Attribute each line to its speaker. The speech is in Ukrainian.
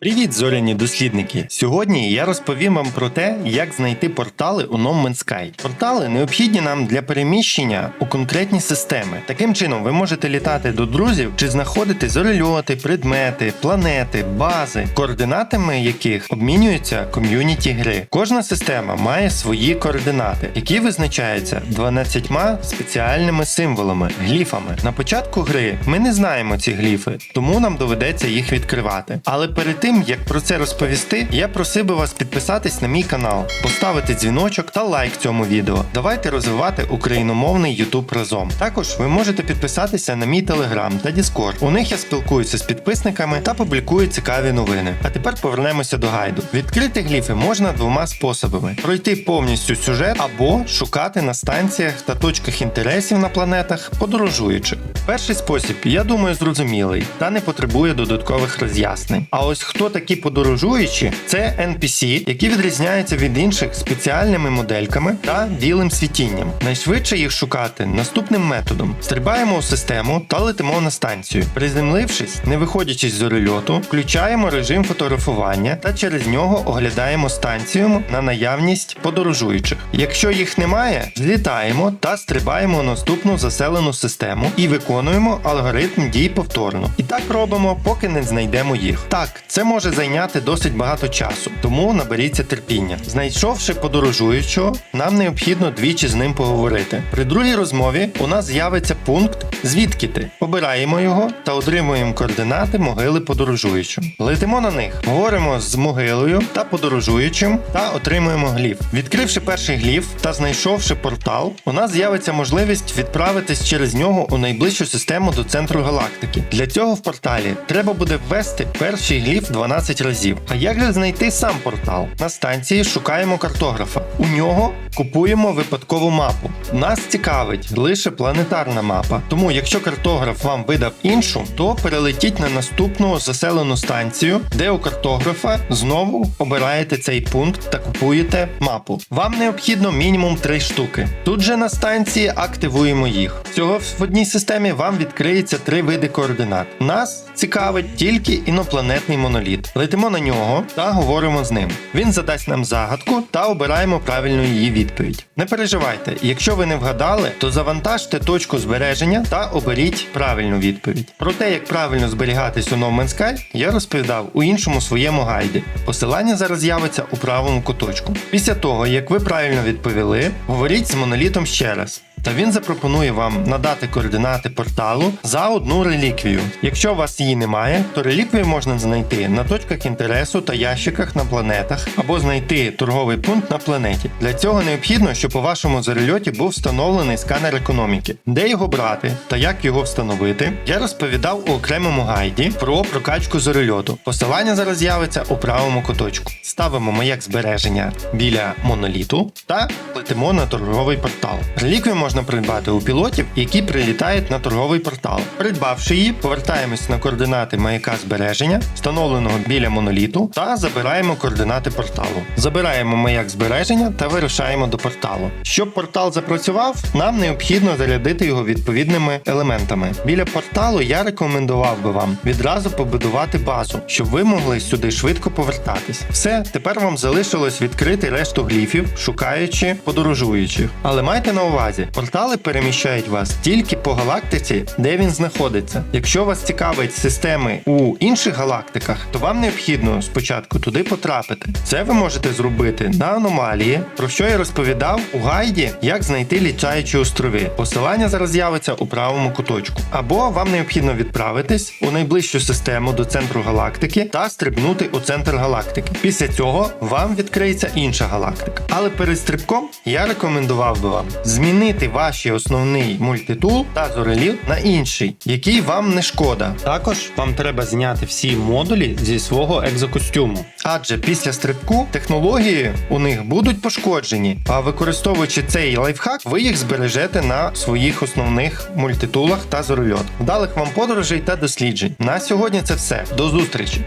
Speaker 1: Привіт, зоряні дослідники! Сьогодні я розповім вам про те, як знайти портали у No Man's Sky. Портали необхідні нам для переміщення у конкретні системи. Таким чином, ви можете літати до друзів чи знаходити зорельоти, предмети, планети, бази, координатами яких обмінюються ком'юніті гри. Кожна система має свої координати, які визначаються 12 спеціальними символами, гліфами. На початку гри ми не знаємо ці гліфи, тому нам доведеться їх відкривати. Але перед тим як про це розповісти, я просив би вас підписатись на мій канал, поставити дзвіночок та лайк цьому відео. Давайте розвивати україномовний YouTube разом. Також ви можете підписатися на мій телеграм та Discord. У них я спілкуюся з підписниками та публікую цікаві новини. А тепер повернемося до гайду. Відкрити гліфи можна двома способами: пройти повністю сюжет або шукати на станціях та точках інтересів на планетах, подорожуючи. Перший спосіб, я думаю, зрозумілий та не потребує додаткових роз'яснень. А ось хто такі подорожуючі, це NPC, які відрізняються від інших спеціальними модельками та білим світінням. Найшвидше їх шукати наступним методом: стрибаємо у систему та летимо на станцію. Приземлившись, не виходячи з зорельоту, включаємо режим фотографування та через нього оглядаємо станцію на наявність подорожуючих. Якщо їх немає, злітаємо та стрибаємо у наступну заселену систему і виконуємо алгоритм дій повторно. І так робимо, поки не знайдемо їх. Так, це може зайняти досить багато часу, тому наберіться терпіння. Знайшовши подорожуючого, нам необхідно двічі з ним поговорити. При другій розмові у нас з'явиться пункт Звідки ти? Обираємо його та отримуємо координати могили подорожуючого. Летимо на них, говоримо з могилою та подорожуючим та отримуємо гліф. Відкривши перший гліф та знайшовши портал, у нас з'явиться можливість відправитись через нього у найближчу систему до центру галактики. Для цього в порталі треба буде ввести перший гліф 12 разів. А як же знайти сам портал? На станції шукаємо картографа. У нього купуємо випадкову мапу. Нас цікавить лише планетарна мапа. Тому, якщо картограф вам видав іншу, то перелетіть на наступну заселену станцію, де у картографа знову обираєте цей пункт та купуєте мапу. Вам необхідно мінімум 3 штуки. Тут же на станції активуємо їх. Всього в одній системі вам відкриється три види координат. Нас цікавить тільки інопланетний моноліт. Летимо на нього та говоримо з ним. Він задасть нам загадку та обираємо правильну її відповідь. Не переживайте, якщо ви не вгадали, то завантажте точку збереження та оберіть правильну відповідь. Про те, як правильно зберігатись у No Man's Sky, я розповідав у іншому своєму гайді. Посилання зараз з'явиться у правому куточку. Після того, як ви правильно відповіли, говоріть з монолітом ще раз. Та він запропонує вам надати координати порталу за одну реліквію. Якщо у вас її немає, то реліквію можна знайти на точках інтересу та ящиках на планетах або знайти торговий пункт на планеті. Для цього необхідно, щоб у вашому зарельоті був встановлений сканер економіки. Де його брати та як його встановити, я розповідав у окремому гайді про прокачку зорельоту. Посилання зараз з'явиться у правому куточку. Ставимо маяк збереження біля моноліту та летимо на торговий портал. Реліквію можна придбати у пілотів, які прилітають на торговий портал. Придбавши її, повертаємось на координати маяка збереження, встановленого біля моноліту, та забираємо координати порталу. Забираємо маяк збереження та вирушаємо до порталу. Щоб портал запрацював, нам необхідно зарядити його відповідними елементами. Біля порталу я рекомендував би вам відразу побудувати базу, щоб ви могли сюди швидко повертатись. Все, тепер вам залишилось відкрити решту гліфів, шукаючи подорожуючих. Але майте на увазі, портали переміщають вас тільки по галактиці, де він знаходиться. Якщо вас цікавить системи у інших галактиках, то вам необхідно спочатку туди потрапити. Це ви можете зробити на аномалії, про що я розповідав у гайді, як знайти літаючі острови. Посилання зараз з'явиться у правому куточку. Або вам необхідно відправитись у найближчу систему до центру галактики та стрибнути у центр галактики. Після цього вам відкриється інша галактика. Але перед стрибком я рекомендував би вам змінити ваш основний мультитул та зореліт на інший, який вам не шкода. Також вам треба зняти всі модулі зі свого екзокостюму. Адже після стрибку технології у них будуть пошкоджені, а використовуючи цей лайфхак, ви їх збережете на своїх основних мультитулах та зорельот. Вдалих вам подорожей та досліджень. На сьогодні це все. До зустрічі!